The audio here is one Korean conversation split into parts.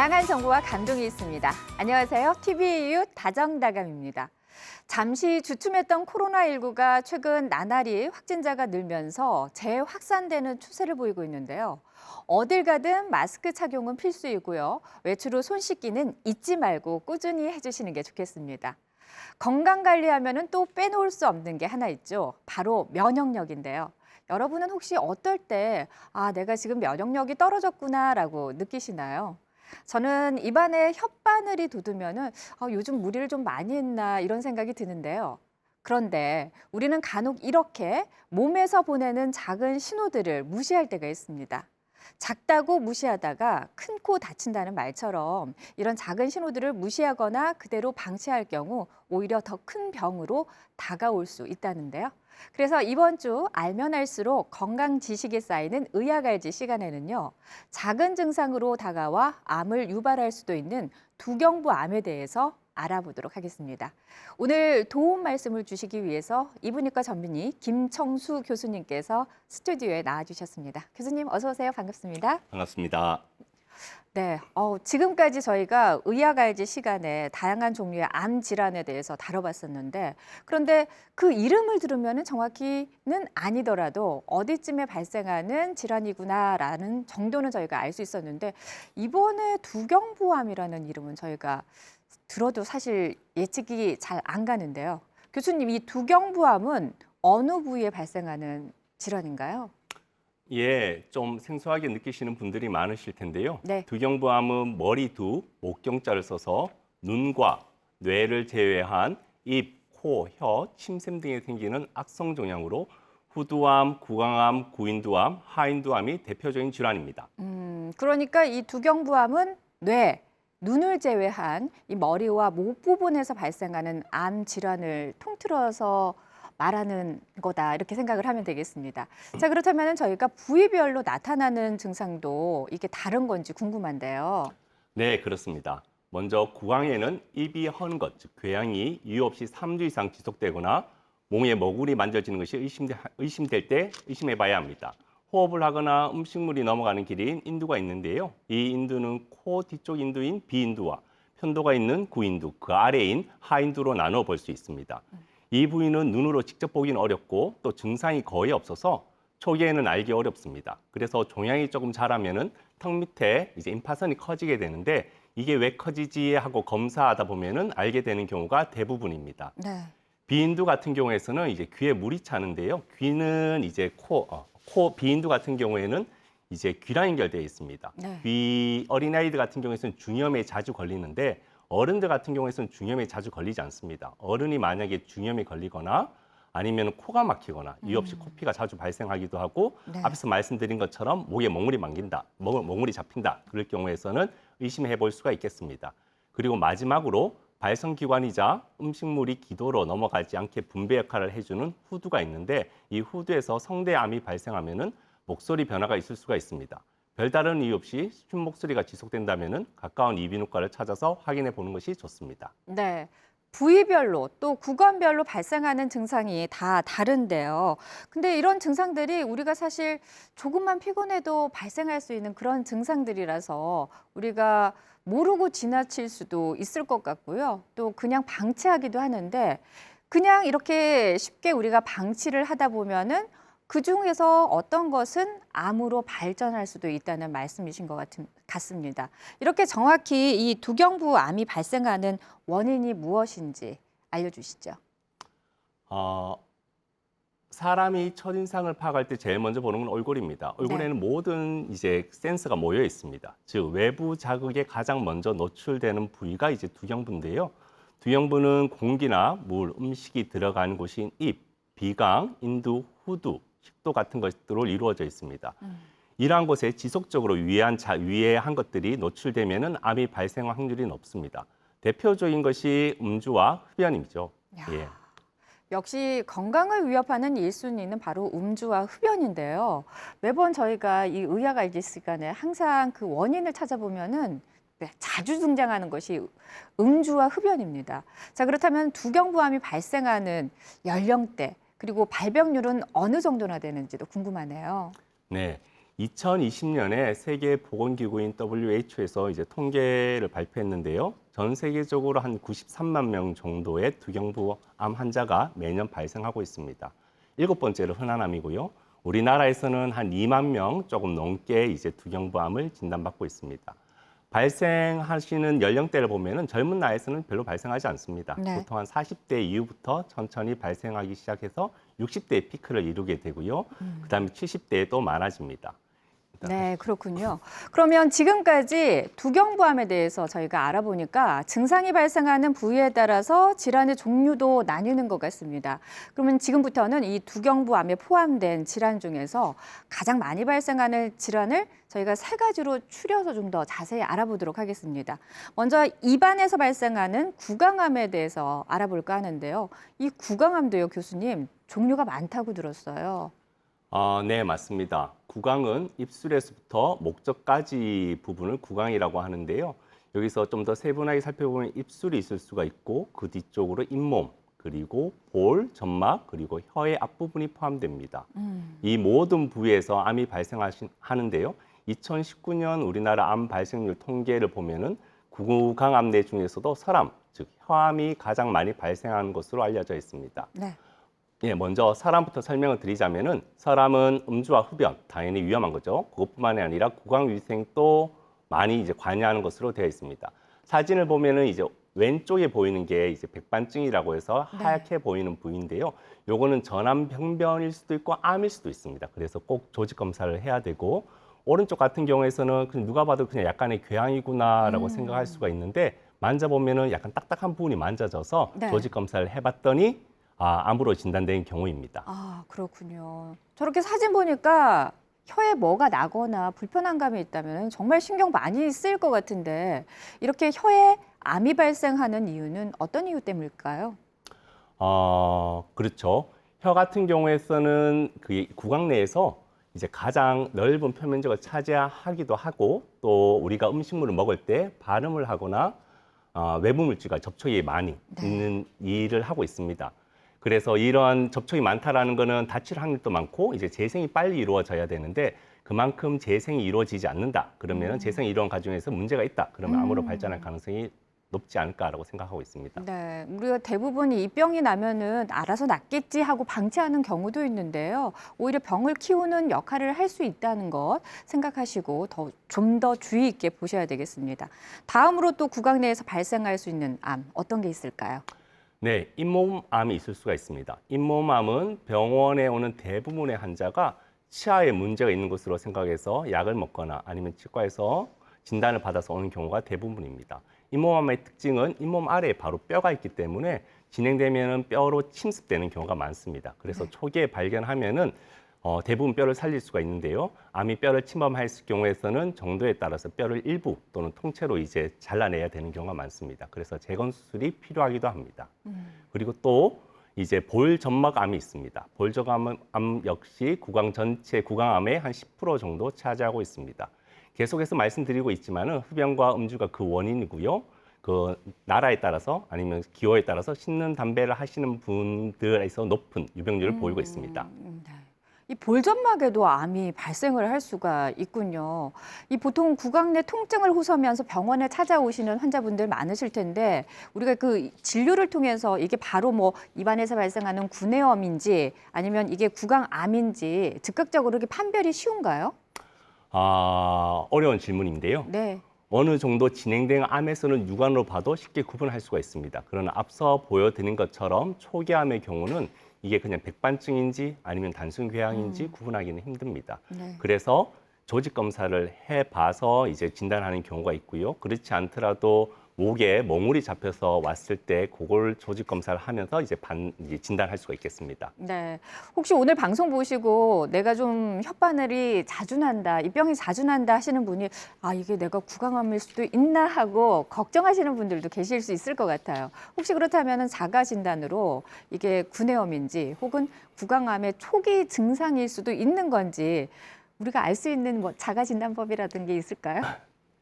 다양한 정보와 감동이 있습니다. 안녕하세요. TVU 다정다감입니다. 잠시 주춤했던 코로나19가 최근 나날이 확진자가 늘면서 재확산되는 추세를 보이고 있는데요. 어딜 가든 마스크 착용은 필수이고요. 외출 후 손 씻기는 잊지 말고 꾸준히 해주시는 게 좋겠습니다. 건강 관리하면은 또 빼놓을 수 없는 게 하나 있죠. 바로 면역력인데요. 여러분은 혹시 어떨 때, 아, 내가 지금 면역력이 떨어졌구나라고 느끼시나요? 저는 입안에 혓바늘이 돋으면은 아, 요즘 무리를 좀 많이 했나 이런 생각이 드는데요. 그런데 우리는 간혹 이렇게 몸에서 보내는 작은 신호들을 무시할 때가 있습니다. 작다고 무시하다가 큰 코 다친다는 말처럼 이런 작은 신호들을 무시하거나 그대로 방치할 경우 오히려 더 큰 병으로 다가올 수 있다는데요. 그래서 이번 주 알면 알수록 건강 지식이 쌓이는 의학 알지 시간에는요. 작은 증상으로 다가와 암을 유발할 수도 있는 두경부 암에 대해서 알아보도록 하겠습니다. 오늘 도움 말씀을 주시기 위해서 이분이과 전문의 김청수 교수님께서 스튜디오에 나와 주셨습니다. 교수님 어서 오세요. 반갑습니다. 반갑습니다. 네, 어, 지금까지 저희가 의학 알지 시간에 다양한 종류의 암 질환에 대해서 다뤄봤었는데 그런데 그 이름을 들으면 정확히는 아니더라도 어디쯤에 발생하는 질환이구나라는 정도는 저희가 알 수 있었는데 이번에 두경부암이라는 이름은 저희가 들어도 사실 예측이 잘 안 가는데요. 교수님, 이 두경부암은 어느 부위에 발생하는 질환인가요? 예, 좀 생소하게 느끼시는 분들이 많으실 텐데요. 네. 두경부암은 머리 두, 목경자를 써서 눈과 뇌를 제외한 입, 코, 혀, 침샘 등에 생기는 악성 종양으로 후두암, 구강암, 구인두암, 하인두암이 대표적인 질환입니다. 음, 그러니까 이 두경부암은 뇌, 눈을 제외한 이 머리와 목 부분에서 발생하는 암 질환을 통틀어서 말하는 거다 이렇게 생각을 하면 되겠습니다. 자 그렇다면 저희가 부위별로 나타나는 증상도 이게 다른 건지 궁금한데요. 네, 그렇습니다. 먼저 구강에는 입이 헌 것, 즉 궤양이 이유 없이 3주 이상 지속되거나 몸에 먹울이 만져지는 것이 의심되, 의심 될 때 의심해 봐야 합니다. 호흡을 하거나 음식물이 넘어가는 길인 인두가 있는데요. 이 인두는 코 뒤쪽 인두인 비인두와 편도가 있는 구인두, 그 아래인 하인두로 나눠 볼 수 있습니다. 이 부위는 눈으로 직접 보기는 어렵고 또 증상이 거의 없어서 초기에는 알기 어렵습니다. 그래서 종양이 조금 자라면은 턱 밑에 이제 임파선이 커지게 되는데 이게 왜 커지지 하고 검사하다 보면은 알게 되는 경우가 대부분입니다. 네. 비인두 같은 경우에서는 이제 귀에 물이 차는데요. 귀는 이제 코, 어, 코 비인두 같은 경우에는 이제 귀랑 연결되어 있습니다. 네. 귀 어린아이들 같은 경우에는 중염에 자주 걸리는데 어른들 같은 경우에는 중염에 자주 걸리지 않습니다. 어른이 만약에 중염에 걸리거나 아니면 코가 막히거나 이유 없이 코피가 자주 발생하기도 하고 음. 네. 앞에서 말씀드린 것처럼 목에 몽울이 만긴다, 목- 몽울이 잡힌다 그럴 경우에서는 의심해 볼 수가 있겠습니다. 그리고 마지막으로 발성기관이자 음식물이 기도로 넘어가지 않게 분배 역할을 해주는 후두가 있는데 이 후두에서 성대암이 발생하면은 목소리 변화가 있을 수가 있습니다. 별다른 이유 없이 숨 목소리가 지속된다면은 가까운 이비인후과를 찾아서 확인해 보는 것이 좋습니다. 네. 부위별로 또 구간별로 발생하는 증상이 다 다른데요. 근데 이런 증상들이 우리가 사실 조금만 피곤해도 발생할 수 있는 그런 증상들이라서 우리가 모르고 지나칠 수도 있을 것 같고요. 또 그냥 방치하기도 하는데 그냥 이렇게 쉽게 우리가 방치를 하다 보면은 그 중에서 어떤 것은 암으로 발전할 수도 있다는 말씀이신 것 같은, 같습니다. 이렇게 정확히 이 두경부 암이 발생하는 원인이 무엇인지 알려주시죠. 어, 사람이 첫인상을 파악할 때 제일 먼저 보는 건 얼굴입니다. 얼굴에는 모든 이제 센서가 모여 있습니다. 즉 외부 자극에 가장 먼저 노출되는 부위가 이제 두경부인데요. 두경부는 공기나 물, 음식이 들어가는 곳인 입, 비강, 인두, 후두, 식도 같은 것들로 이루어져 있습니다. 이러한 곳에 지속적으로 위해한 자, 위해한 것들이 노출되면은 암이 발생할 확률이 높습니다. 대표적인 것이 음주와 흡연이죠. 야. 예. 역시 건강을 위협하는 일순위는 바로 음주와 흡연인데요. 매번 저희가 이 의학 알지 시간에 항상 그 원인을 찾아보면은 네, 자주 등장하는 것이 음주와 흡연입니다. 자, 그렇다면 두경부암이 발생하는 연령대 그리고 발병률은 어느 정도나 되는지도 궁금하네요. 네. 2020년에 세계 보건기구인 WHO에서 이제 통계를 발표했는데요. 전 세계적으로 한 93만 명 정도의 두경부 암 환자가 매년 발생하고 있습니다. 일곱 번째로 흔한 암이고요. 우리나라에서는 한 2만 명 조금 넘게 이제 두경부암을 진단받고 있습니다. 발생하시는 연령대를 보면은 젊은 나이에서는 별로 발생하지 않습니다. 네. 보통 한 40대 이후부터 천천히 발생하기 시작해서 60대에 피크를 이루게 되고요. 그다음에 70대에 또 많아집니다. 네, 그렇군요. 그러면 지금까지 두경부암에 대해서 저희가 알아보니까 증상이 발생하는 부위에 따라서 질환의 종류도 나뉘는 것 같습니다. 그러면 지금부터는 이 두경부암에 포함된 질환 중에서 가장 많이 발생하는 질환을 저희가 세 가지로 추려서 좀 더 자세히 알아보도록 하겠습니다. 먼저 입안에서 발생하는 구강암에 대해서 알아볼까 하는데요. 이 구강암도요, 교수님, 종류가 많다고 들었어요. 아, 네, 맞습니다. 구강은 입술에서부터 목젖까지 부분을 구강이라고 하는데요. 여기서 좀 더 세분하게 살펴보면 입술이 있을 수가 있고 그 뒤쪽으로 잇몸, 그리고 볼, 점막, 그리고 혀의 앞부분이 포함됩니다. 음. 이 모든 부위에서 암이 발생하는데요. 2019년 우리나라 암 발생률 통계를 보면은 구강암 내 중에서도 설암, 즉 혀암이 가장 많이 발생하는 것으로 알려져 있습니다. 네. 예, 먼저 사람부터 설명을 드리자면은 사람은 음주와 흡연 당연히 위험한 거죠. 그것뿐만이 아니라 구강 위생도 많이 이제 관여하는 것으로 되어 있습니다. 사진을 보면은 이제 왼쪽에 보이는 게 이제 백반증이라고 해서 네. 하얗게 보이는 부위인데요. 요거는 전암 병변일 수도 있고 암일 수도 있습니다. 그래서 꼭 조직 검사를 해야 되고 오른쪽 같은 경우에서는 그냥 누가 봐도 그냥 약간의 궤양이구나라고 음. 생각할 수가 있는데 만져보면은 약간 딱딱한 부분이 만져져서 네. 조직 검사를 해봤더니 아, 암으로 진단된 경우입니다. 아, 그렇군요. 저렇게 사진 보니까 혀에 뭐가 나거나 불편한 감이 있다면 정말 신경 많이 쓰일 것 같은데 이렇게 혀에 암이 발생하는 이유는 어떤 이유 때문일까요? 어, 그렇죠. 혀 같은 경우에서는 그 구강 내에서 이제 가장 넓은 표면적을 차지하기도 하고 또 우리가 음식물을 먹을 때 발음을 하거나 어, 외부 물질과 접촉이 많이 네. 있는 일을 하고 있습니다. 그래서 이런 접촉이 많다라는 거는 다칠 확률도 많고 이제 재생이 빨리 이루어져야 되는데 그만큼 재생이 이루어지지 않는다. 그러면 은 재생 이론 과정에서 문제가 있다. 그러면 암으로 음. 발전할 가능성이 높지 않을까라고 생각하고 있습니다. 네, 우리가 대부분 이 병이 나면은 알아서 낫겠지 하고 방치하는 경우도 있는데요. 오히려 병을 키우는 역할을 할 수 있다는 것 생각하시고 더좀더 주의 있게 보셔야 되겠습니다. 다음으로 또 구강 내에서 발생할 수 있는 암 어떤 게 있을까요? 네, 잇몸암이 있을 수가 있습니다. 잇몸암은 병원에 오는 대부분의 환자가 치아에 문제가 있는 것으로 생각해서 약을 먹거나 아니면 치과에서 진단을 받아서 오는 경우가 대부분입니다. 잇몸암의 특징은 잇몸 아래에 바로 뼈가 있기 때문에 진행되면 뼈로 침습되는 경우가 많습니다. 그래서 초기에 발견하면은 어, 대부분 뼈를 살릴 수가 있는데요. 암이 뼈를 침범할 경우에서는 정도에 따라서 뼈를 일부 또는 통째로 이제 잘라내야 되는 경우가 많습니다. 그래서 재건 수술이 필요하기도 합니다. 그리고 또 이제 볼 점막암이 있습니다. 볼 점막암 역시 구강 전체 구강암의 한 10% 정도 차지하고 있습니다. 계속해서 말씀드리고 있지만은 흡연과 음주가 그 원인이고요. 그 나라에 따라서 아니면 기호에 따라서 씻는 담배를 하시는 분들에서 높은 유병률을 보이고 있습니다. 음, 네. 이 볼점막에도 암이 발생을 할 수가 있군요. 이 보통 구강 내 통증을 호소하면서 병원에 찾아오시는 환자분들 많으실 텐데 우리가 그 진료를 통해서 이게 바로 뭐 입안에서 발생하는 구내염인지 아니면 이게 구강암인지 즉각적으로 이렇게 판별이 쉬운가요? 아, 어려운 질문인데요. 네. 어느 정도 진행된 암에서는 육안으로 봐도 쉽게 구분할 수가 있습니다. 그러나 앞서 보여드린 것처럼 초기암의 경우는 이게 그냥 백반증인지 아니면 단순 궤양인지 구분하기는 힘듭니다. 네. 그래서 조직 검사를 해봐서 이제 진단하는 경우가 있고요. 그렇지 않더라도 목에 멍울이 잡혀서 왔을 때 그걸 조직 검사를 하면서 이제 반 이제 진단할 수가 있겠습니다. 네. 혹시 오늘 방송 보시고 내가 좀 혓바늘이 자주 난다, 이 병이 자주 난다 하시는 분이 아, 이게 내가 구강암일 수도 있나 하고 걱정하시는 분들도 계실 수 있을 것 같아요. 혹시 그렇다면 자가 진단으로 이게 구내염인지 혹은 구강암의 초기 증상일 수도 있는 건지 우리가 알 수 있는 뭐 자가 진단법이라든 게 있을까요?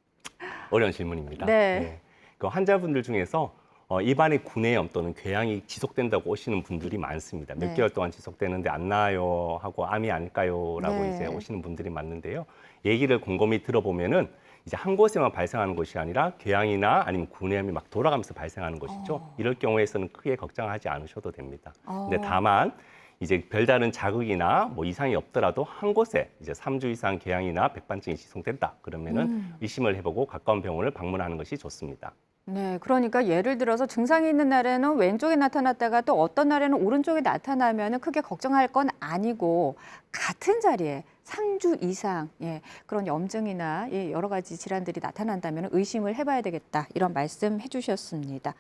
어려운 질문입니다. 네. 그 환자분들 중에서 어, 입안의 구내염 또는 궤양이 지속된다고 오시는 분들이 많습니다. 몇 네. 개월 동안 지속되는데 안 나아요 하고 암이 아닐까요라고 네. 이제 오시는 분들이 많는데요. 얘기를 곰곰이 들어보면은 이제 한 곳에만 발생하는 것이 아니라 궤양이나 아니면 구내염이 막 돌아가면서 발생하는 것이죠. 어. 이럴 경우에서는 크게 걱정하지 않으셔도 됩니다. 어. 근데 다만 이제 별다른 자극이나 뭐 이상이 없더라도 한 곳에 이제 3주 이상 궤양이나 백반증이 지속된다. 그러면은 음. 의심을 해보고 가까운 병원을 방문하는 것이 좋습니다. 네, 그러니까 예를 들어서 증상이 있는 날에는 왼쪽에 나타났다가 또 어떤 날에는 오른쪽에 나타나면 크게 걱정할 건 아니고 같은 자리에 3주 이상 예, 그런 염증이나 예, 여러 가지 질환들이 나타난다면 의심을 해봐야 되겠다 이런 말씀 해주셨습니다.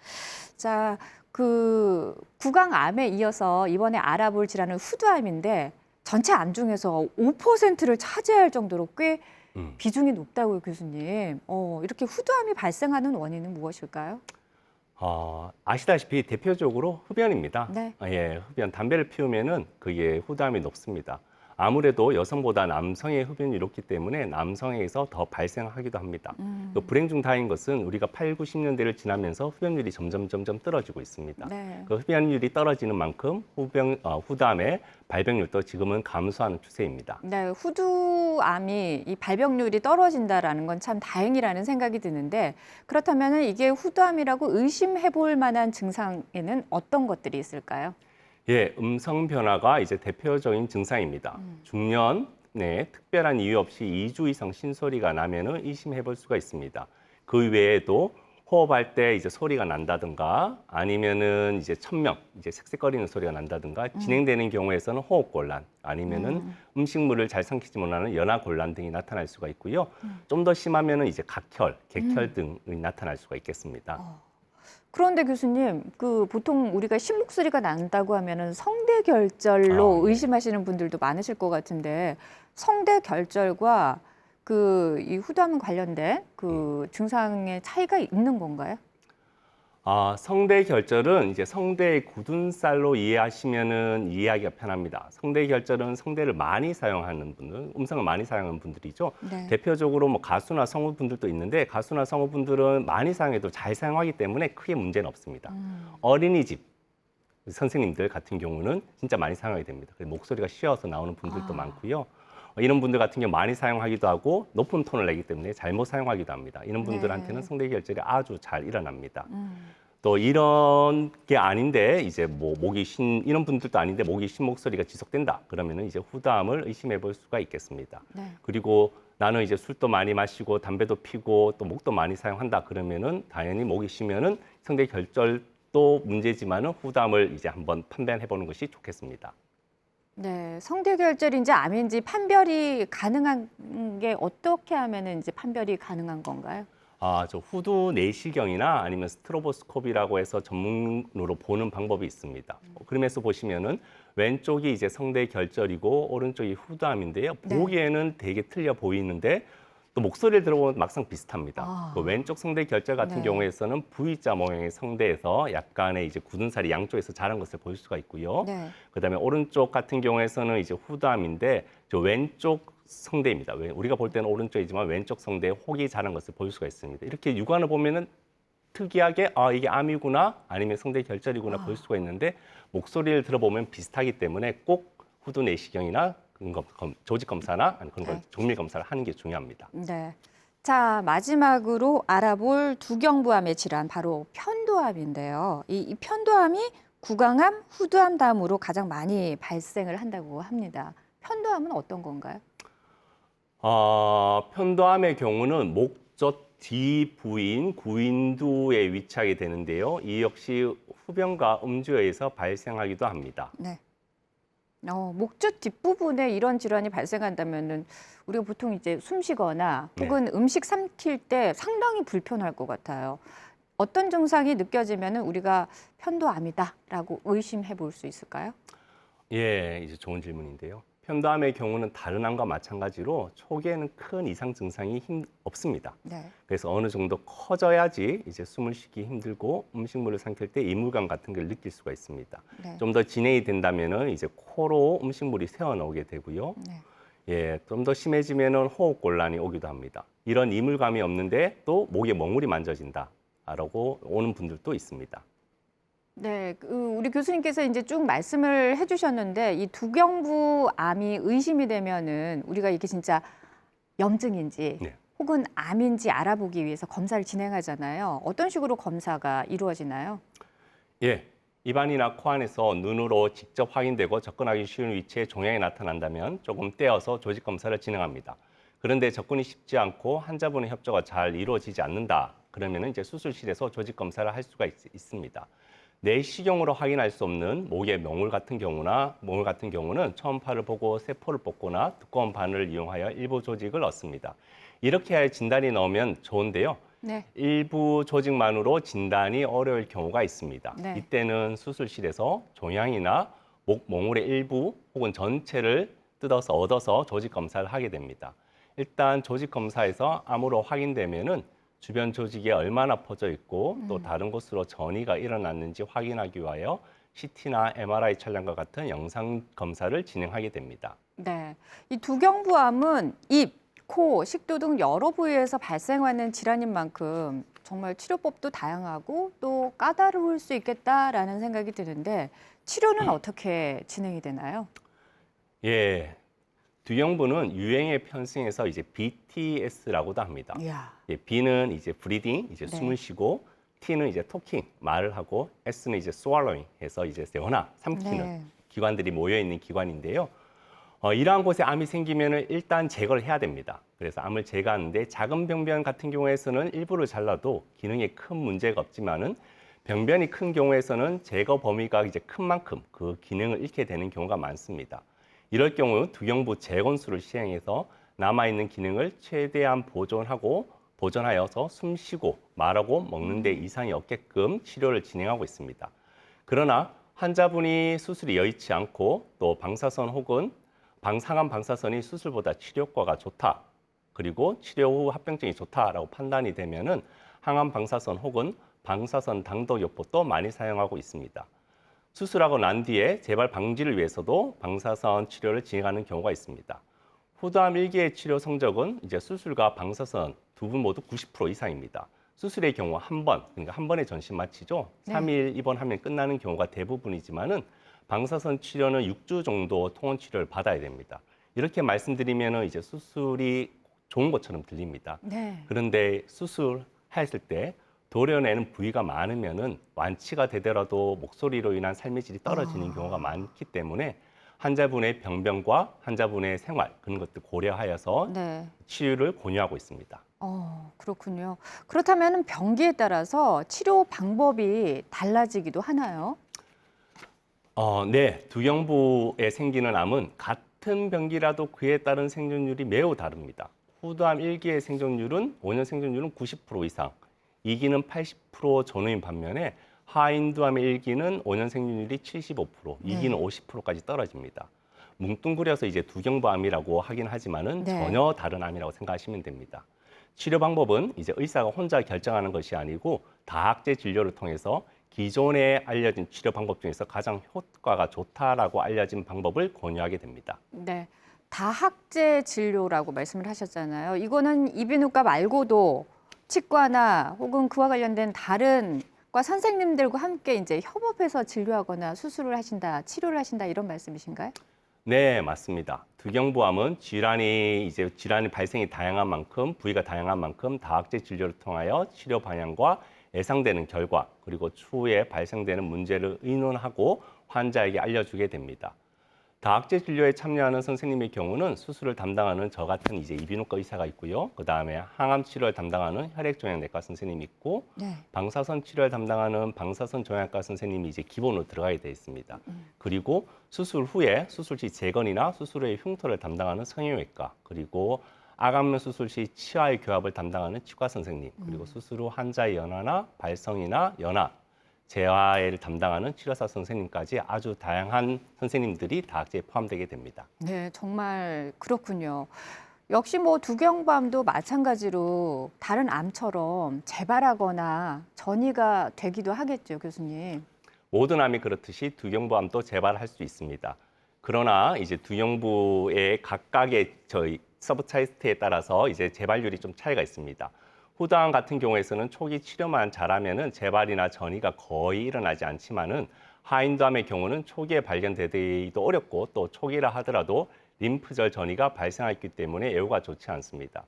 자, 그 구강암에 이어서 이번에 알아볼 질환은 후두암인데 전체 암 중에서 5%를 차지할 정도로 꽤 음. 비중이 높다고요, 교수님. 어, 이렇게 후두암이 발생하는 원인은 무엇일까요? 어, 아시다시피 대표적으로 흡연입니다. 네. 아, 예, 흡연 담배를 피우면은 그게 후담이 높습니다. 아무래도 여성보다 남성의 흡연이 높기 때문에 남성에게서 더 발생하기도 합니다. 음, 또 불행 중 다행인 것은 우리가 8, 90년대를 지나면서 흡연율이 점점 점점 떨어지고 있습니다. 네. 그 흡연율이 떨어지는 만큼 후병, 어, 후담의 발병률도 지금은 감소하는 추세입니다. 네, 후두암이 이 발병률이 떨어진다라는 건 참 다행이라는 생각이 드는데 그렇다면 이게 후두암이라고 의심해 볼 만한 증상에는 어떤 것들이 있을까요? 예, 음성 변화가 이제 대표적인 증상입니다. 음. 중년에 특별한 이유 없이 2주 이상 신소리가 나면은 의심해 볼 수가 있습니다. 그 외에도 호흡할 때 이제 소리가 난다든가 아니면은 이제 천명, 이제 색색거리는 소리가 난다든가 진행되는 경우에서는 호흡 곤란 아니면은 음. 음. 식물을 잘 삼키지 못하는 연화 곤란 등이 나타날 수가 있고요. 음. 좀더 심하면은 이제 각혈, 객혈 등이 나타날 수가 있겠습니다. 어. 그런데 교수님, 그 보통 우리가 신목소리가 난다고 하면은 성대 결절로 아, 네. 의심하시는 분들도 많으실 것 같은데 성대 결절과 그 이 후두암 관련된 그 음. 증상의 차이가 있는 건가요? 아, 성대 결절은 이제 성대의 굳은 쌀로 이해하시면은 이해하기가 편합니다. 성대 결절은 성대를 많이 사용하는 분들, 음성을 많이 사용하는 분들이죠. 네. 대표적으로 뭐 가수나 성우분들도 있는데 가수나 성우분들은 많이 사용해도 잘 사용하기 때문에 크게 문제는 없습니다. 음. 어린이집 선생님들 같은 경우는 진짜 많이 사용하게 됩니다. 목소리가 쉬어서 나오는 분들도 아. 많고요. 어, 이런 분들 같은 경우 많이 사용하기도 하고 높은 톤을 내기 때문에 잘못 사용하기도 합니다. 이런 분들한테는 네. 성대 결절이 아주 잘 일어납니다. 음. 또 이런 게 아닌데 이제 뭐 목이 쉰 이런 분들도 아닌데 목이 쉰 목소리가 지속된다. 그러면은 이제 후담을 의심해 볼 수가 있겠습니다. 네. 그리고 나는 이제 술도 많이 마시고 담배도 피고 또 목도 많이 사용한다 그러면은 당연히 목이 쉬면은 성대 결절도 문제지만은 후담을 이제 한번 판별해 보는 것이 좋겠습니다. 네, 성대 결절인지 암인지 판별이 가능한 게 어떻게 하면은 이제 판별이 가능한 건가요? 아, 저 후두 내시경이나 아니면 스트로보스코피라고 해서 전문으로 보는 방법이 있습니다. 어, 그러면서 보시면은 왼쪽이 이제 성대 결절이고 오른쪽이 후두암인데요. 네. 보기에는 되게 틀려 보이는데 또 목소리를 들어보면 막상 비슷합니다. 아. 그 왼쪽 성대 결절 같은 네. 경우에서는 V자 모양의 성대에서 약간의 이제 굳은 살이 양쪽에서 자란 것을 볼 수가 있고요. 네. 그다음에 오른쪽 같은 경우에서는 이제 후담인데 저 왼쪽 성대입니다. 왜- 우리가 볼 때는 오른쪽이지만 왼쪽 성대에 혹이 자란 것을 볼 수가 있습니다. 이렇게 육안을 보면은 특이하게 아 이게 암이구나 아니면 성대 결절이구나 아. 볼 수가 있는데 목소리를 들어보면 비슷하기 때문에 꼭 후두 내시경이나 검- 검- 조직 검사나 아니 그런 걸 네. 정밀 검사를 하는 게 중요합니다. 네. 자, 마지막으로 알아볼 두경부암의 질환 바로 편도암인데요. 이, 이 편도암이 구강암, 후두암 다음으로 가장 많이 발생을 한다고 합니다. 편도암은 어떤 건가요? 어, 편도암의 경우는 목젖 뒤 부인 구인두에 위치하게 되는데요. 이 역시 흡연과 음주에 의해서 발생하기도 합니다. 네. 어, 목젖 뒷부분에 이런 질환이 발생한다면은 우리가 보통 이제 숨 쉬거나 네. 혹은 음식 삼킬 때 상당히 불편할 것 같아요. 어떤 증상이 느껴지면은 우리가 편도암이다라고 의심해 볼 수 있을까요? 예, 이제 좋은 질문인데요. 편도암의 경우는 다른 암과 마찬가지로 초기에는 큰 이상 증상이 힘, 없습니다. 네. 그래서 어느 정도 커져야지 이제 숨을 쉬기 힘들고 음식물을 삼킬 때 이물감 같은 걸 느낄 수가 있습니다. 네. 좀더 진행이 된다면은 이제 코로 음식물이 새어 나오게 되고요. 네. 예, 좀 더 심해지면은 호흡 곤란이 오기도 합니다. 이런 이물감이 없는데 또 목에 멍울이 만져진다. 라고 오는 분들도 있습니다. 네, 그 우리 교수님께서 이제 쭉 말씀을 해주셨는데 이 두경부 암이 의심이 되면은 우리가 이게 진짜 염증인지 네. 혹은 암인지 알아보기 위해서 검사를 진행하잖아요. 어떤 식으로 검사가 이루어지나요? 예, 입안이나 코 안에서 눈으로 직접 확인되고 접근하기 쉬운 위치에 종양이 나타난다면 조금 떼어서 조직 검사를 진행합니다. 그런데 접근이 쉽지 않고 환자분의 협조가 잘 이루어지지 않는다. 그러면 이제 수술실에서 조직 검사를 할 수가 있, 있습니다. 내시경으로 확인할 수 없는 목의 명울 같은 경우나 몽울 같은 경우는 초음파를 보고 세포를 뽑거나 두꺼운 바늘을 이용하여 일부 조직을 얻습니다. 이렇게 할 진단이 나오면 좋은데요. 네. 일부 조직만으로 진단이 어려울 경우가 있습니다. 네. 이때는 수술실에서 종양이나 목 몽울의 일부 혹은 전체를 뜯어서 얻어서 조직 검사를 하게 됩니다. 일단 조직 검사에서 암으로 확인되면은 주변 조직에 얼마나 퍼져 있고 또 다른 곳으로 전이가 일어났는지 확인하기 위하여 CT나 MRI 촬영과 같은 영상 검사를 진행하게 됩니다. 네. 이 두경부암은 입, 코, 식도 등 여러 부위에서 발생하는 질환인 만큼 정말 치료법도 다양하고 또 까다로울 수 있겠다라는 생각이 드는데 치료는 어떻게 진행이 되나요? 예. 두 형부는 유행에 편승해서 이제 BTS라고도 합니다. 이야. 예, B는 이제 브리딩, 이제 네. 숨을 쉬고 T는 이제 토킹, 말을 하고 S는 이제 swallowing 해서 이제 세거나 삼키는 네. 기관들이 모여 있는 기관인데요. 어, 이러한 곳에 암이 생기면은 일단 제거를 해야 됩니다. 그래서 암을 제거하는데 작은 병변 같은 경우에서는 일부를 잘라도 기능에 큰 문제가 없지만은 병변이 큰 경우에서는 제거 범위가 이제 큰 만큼 그 기능을 잃게 되는 경우가 많습니다. 이럴 경우 두경부 재건수를 시행해서 남아있는 기능을 최대한 보존하고 보존하여서 숨 쉬고 말하고 먹는 데 이상이 없게끔 치료를 진행하고 있습니다. 그러나 환자분이 수술이 여의치 않고 또 방사선 혹은 방상한 방사선이 수술보다 치료과가 좋다. 그리고 치료 후 합병증이 좋다라고 판단이 되면은 항암 방사선 혹은 방사선 당독요법도 많이 사용하고 있습니다. 수술하고 난 뒤에 재발 방지를 위해서도 방사선 치료를 진행하는 경우가 있습니다. 후두암 1기의 치료 성적은 이제 수술과 방사선 두 분 모두 90% 이상입니다. 수술의 경우 한 번, 그러니까 한 번에 전신 마취죠. 네. 3일 입원하면 끝나는 경우가 대부분이지만은 방사선 치료는 6주 정도 통원 치료를 받아야 됩니다. 이렇게 말씀드리면은 이제 수술이 좋은 것처럼 들립니다. 네. 그런데 수술했을 때 도려내는 부위가 많으면은 완치가 되더라도 목소리로 인한 삶의 질이 떨어지는 아. 경우가 많기 때문에 환자분의 병변과 환자분의 생활 그런 것들 고려하여서 네. 치료를 권유하고 있습니다. 어, 그렇군요. 그렇다면 병기에 따라서 치료 방법이 달라지기도 하나요? 어, 네, 두경부에 생기는 암은 같은 병기라도 그에 따른 생존율이 매우 다릅니다. 후두암 1기의 생존율은 5년 생존율은 90% 이상, 2기는 80% 전후인 반면에 하인두암의 1기는 5년 생존율이 75%, 2기는 50%까지 떨어집니다. 뭉뚱그려서 이제 두경부암이라고 하긴 하지만은 네. 전혀 다른 암이라고 생각하시면 됩니다. 치료 방법은 이제 의사가 혼자 결정하는 것이 아니고 다학제 진료를 통해서 기존에 알려진 치료 방법 중에서 가장 효과가 좋다라고 알려진 방법을 권유하게 됩니다. 네. 다학제 진료라고 말씀을 하셨잖아요. 이거는 이비인후과 말고도 치과나 혹은 그와 관련된 다른 과 선생님들과 함께 이제 협업해서 진료하거나 수술을 하신다, 치료를 하신다 이런 말씀이신가요? 네, 맞습니다. 두경부암은 질환이 이제 질환이 발생이 다양한 만큼 부위가 다양한 만큼 다학제 진료를 통하여 치료 방향과 예상되는 결과 그리고 추후에 발생되는 문제를 의논하고 환자에게 알려주게 됩니다. 다학제 진료에 참여하는 선생님의 경우는 수술을 담당하는 저 같은 이제 이비인후과 의사가 있고요. 그 다음에 항암 치료를 담당하는 혈액종양내과 선생님이 있고 네. 방사선 치료를 담당하는 방사선 종양과 선생님이 이제 기본으로 들어가게 되어 있습니다. 그리고 수술 후에 수술 시 재건이나 수술 후의 흉터를 담당하는 성형외과 그리고 아감면 수술 시 치아의 교합을 담당하는 치과 선생님 그리고 수술 후 환자의 연화나 발성이나 연화 재활을 담당하는 치료사 선생님까지 아주 다양한 선생님들이 다학제에 포함되게 됩니다. 네, 정말 그렇군요. 역시 뭐 두경부암도 마찬가지로 다른 암처럼 재발하거나 전이가 되기도 하겠죠, 교수님. 모든 암이 그렇듯이 두경부암도 재발할 수 있습니다. 그러나 이제 두경부의 각각의 저희 서브 차이스트에 따라서 이제 재발률이 좀 차이가 있습니다. 후두암 같은 경우에서는 초기 치료만 잘하면은 재발이나 전이가 거의 일어나지 않지만은 하인두암의 경우는 초기에 발견되기도 어렵고 또 초기라 하더라도 림프절 전이가 발생했기 때문에 예후가 좋지 않습니다.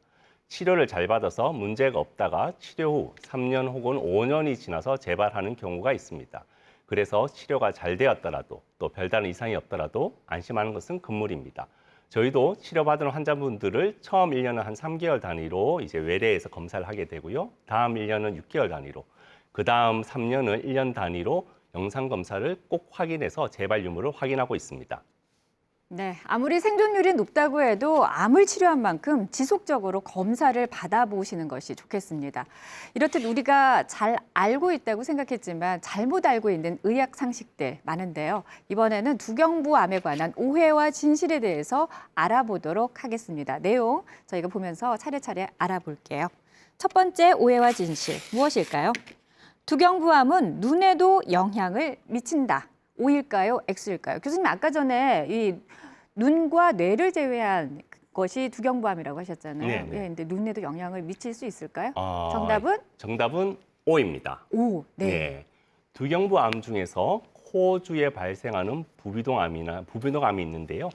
치료를 잘 받아서 문제가 없다가 치료 후 3년 혹은 5년이 지나서 재발하는 경우가 있습니다. 그래서 치료가 잘 되었더라도 또 별다른 이상이 없더라도 안심하는 것은 금물입니다. 저희도 치료받은 환자분들을 처음 1년은 한 3개월 단위로 이제 외래에서 검사를 하게 되고요. 다음 1년은 6개월 단위로, 그 다음 3년은 1년 단위로 영상 검사를 꼭 확인해서 재발 유무를 확인하고 있습니다. 네, 아무리 생존율이 높다고 해도 암을 치료한 만큼 지속적으로 검사를 받아보시는 것이 좋겠습니다. 이렇듯 우리가 잘 알고 있다고 생각했지만 잘못 알고 있는 의학 상식들 많은데요. 이번에는 두경부 암에 관한 오해와 진실에 대해서 알아보도록 하겠습니다. 내용 저희가 보면서 차례차례 알아볼게요. 첫 번째 오해와 진실 무엇일까요? 두경부암은 눈에도 영향을 미친다. O일까요? X일까요? 교수님 아까 전에 이 눈과 뇌를 제외한 것이 두경부암이라고 하셨잖아요. 네, 네. 예, 근데 눈에도 영향을 미칠 수 있을까요? 어, 정답은 정답은 O입니다. O. 네. 네. 두경부암 중에서 코 주에 발생하는 부비동암이나 부비동암이 있는데요.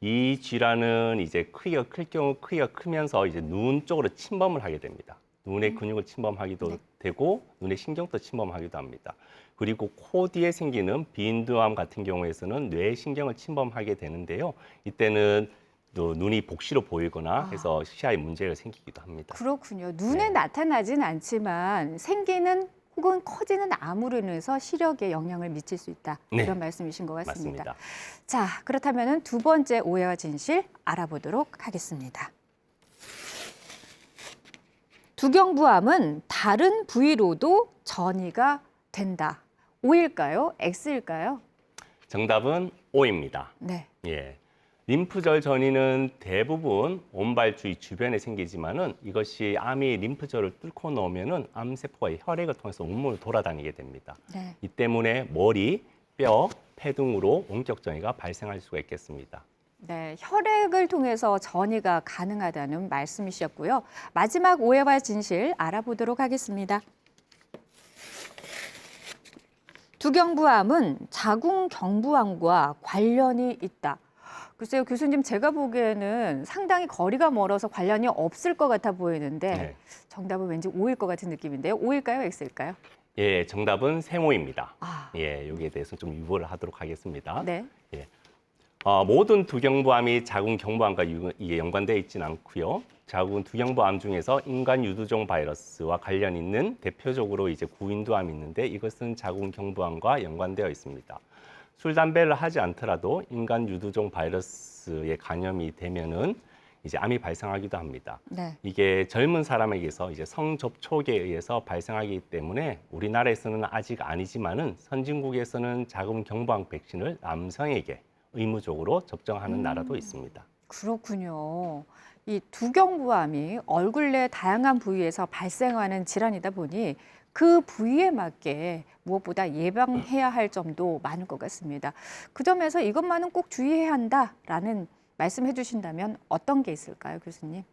이 질환은 이제 크기가 클 경우 크기가 크면서 이제 눈 쪽으로 침범을 하게 됩니다. 눈의 근육을 침범하기도 네. 되고 눈의 신경도 침범하기도 합니다. 그리고 코 뒤에 생기는 비인두암 같은 경우에서는 뇌 신경을 침범하게 되는데요. 이때는 또 눈이 복시로 보이거나 아. 해서 시야에 문제가 생기기도 합니다. 그렇군요. 눈에 네. 나타나진 않지만 생기는 혹은 커지는 암으로 인해서 시력에 영향을 미칠 수 있다. 네. 이런 말씀이신 것 같습니다. 맞습니다. 자, 그렇다면 두 번째 오해와 진실 알아보도록 하겠습니다. 두경부암은 다른 부위로도 전이가 된다. O일까요? X일까요? 정답은 O입니다. 네. 예. 림프절 전이는 대부분 온발 주위 주변에 생기지만은 이것이 암이 림프절을 뚫고 나오면은 암세포가 혈액을 통해서 온몸을 돌아다니게 됩니다. 네. 이 때문에 머리, 뼈, 폐 등으로 원격 전이가 발생할 수가 있겠습니다. 네, 혈액을 통해서 전이가 가능하다는 말씀이셨고요. 마지막 오해와 진실 알아보도록 하겠습니다. 두경부암은 자궁경부암과 관련이 있다. 글쎄요, 교수님 제가 보기에는 상당히 거리가 멀어서 관련이 없을 것 같아 보이는데 네. 정답은 왠지 O일 것 같은 느낌인데요. O일까요, X일까요? 예, 정답은 생호입니다. 아, 예, 여기에 대해서 좀 유보를 하도록 하겠습니다. 네. 어, 모든 두경부암이 자궁 경부암과 연관되어 있지는 않고요. 자궁 두경부암 중에서 인간 유두종 바이러스와 관련 있는 대표적으로 이제 구인두암이 있는데 이것은 자궁 경부암과 연관되어 있습니다. 술 담배를 하지 않더라도 인간 유두종 바이러스에 감염이 되면은 이제 암이 발생하기도 합니다. 네. 이게 젊은 사람에게서 이제 성접촉에 의해서 발생하기 때문에 우리나라에서는 아직 아니지만은 선진국에서는 자궁 경부암 백신을 남성에게 의무적으로 접종하는 나라도 있습니다. 그렇군요. 이 두경부암이 얼굴 내 다양한 부위에서 발생하는 질환이다 보니 그 부위에 맞게 무엇보다 예방해야 할 점도 많을 것 같습니다. 그 점에서 이것만은 꼭 주의해야 한다라는 말씀해 주신다면 어떤 게 있을까요, 교수님?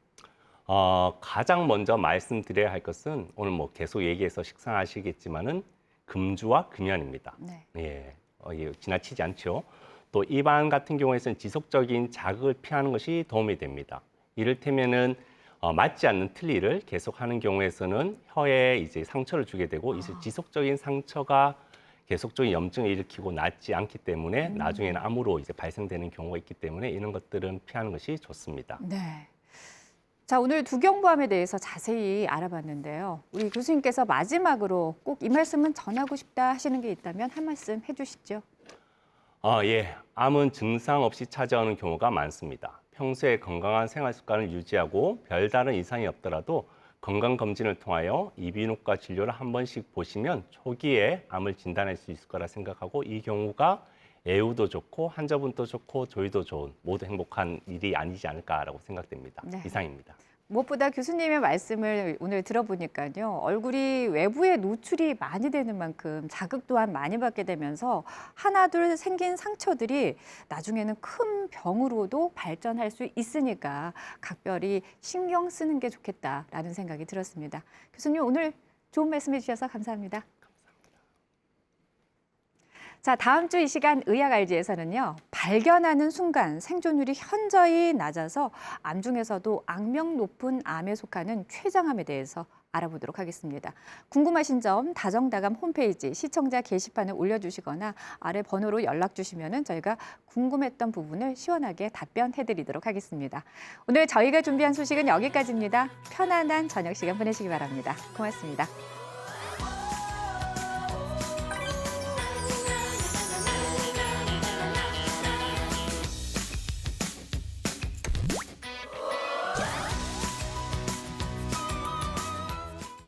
어, 가장 먼저 말씀드려야 할 것은 오늘 뭐 계속 얘기해서 식상하시겠지만은 금주와 금연입니다. 네. 예, 어, 예, 지나치지 않죠. 또 입안 같은 경우에서는 지속적인 자극을 피하는 것이 도움이 됩니다. 이를테면은 어, 맞지 않는 틀니를 계속하는 경우에서는 혀에 이제 상처를 주게 되고 이 아. 지속적인 상처가 계속적인 염증을 일으키고 낫지 않기 때문에 나중에는 암으로 이제 발생되는 경우가 있기 때문에 이런 것들은 피하는 것이 좋습니다. 네. 자, 오늘 두경부암에 대해서 자세히 알아봤는데요. 우리 교수님께서 마지막으로 꼭 이 말씀은 전하고 싶다 하시는 게 있다면 한 말씀 해 주시죠. 아, 예. 암은 증상 없이 찾아오는 경우가 많습니다. 평소에 건강한 생활 습관을 유지하고 별다른 이상이 없더라도 건강 검진을 통하여 이비인후과 진료를 한 번씩 보시면 초기에 암을 진단할 수 있을 거라 생각하고 이 경우가 애우도 좋고 환자분도 좋고 저희도 좋은 모두 행복한 일이 아니지 않을까라고 생각됩니다. 네. 이상입니다. 무엇보다 교수님의 말씀을 오늘 들어보니까요. 얼굴이 외부에 노출이 많이 되는 만큼 자극 또한 많이 받게 되면서 하나둘 생긴 상처들이 나중에는 큰 병으로도 발전할 수 있으니까 각별히 신경 쓰는 게 좋겠다라는 생각이 들었습니다. 교수님 오늘 좋은 말씀 해주셔서 감사합니다. 자, 다음 주 이 시간 의학 알지에서는요. 발견하는 순간 생존율이 현저히 낮아서 암 중에서도 악명 높은 암에 속하는 췌장암에 대해서 알아보도록 하겠습니다. 궁금하신 점 다정다감 홈페이지 시청자 게시판에 올려주시거나 아래 번호로 연락 주시면 저희가 궁금했던 부분을 시원하게 답변해 드리도록 하겠습니다. 오늘 저희가 준비한 소식은 여기까지입니다. 편안한 저녁 시간 보내시기 바랍니다. 고맙습니다.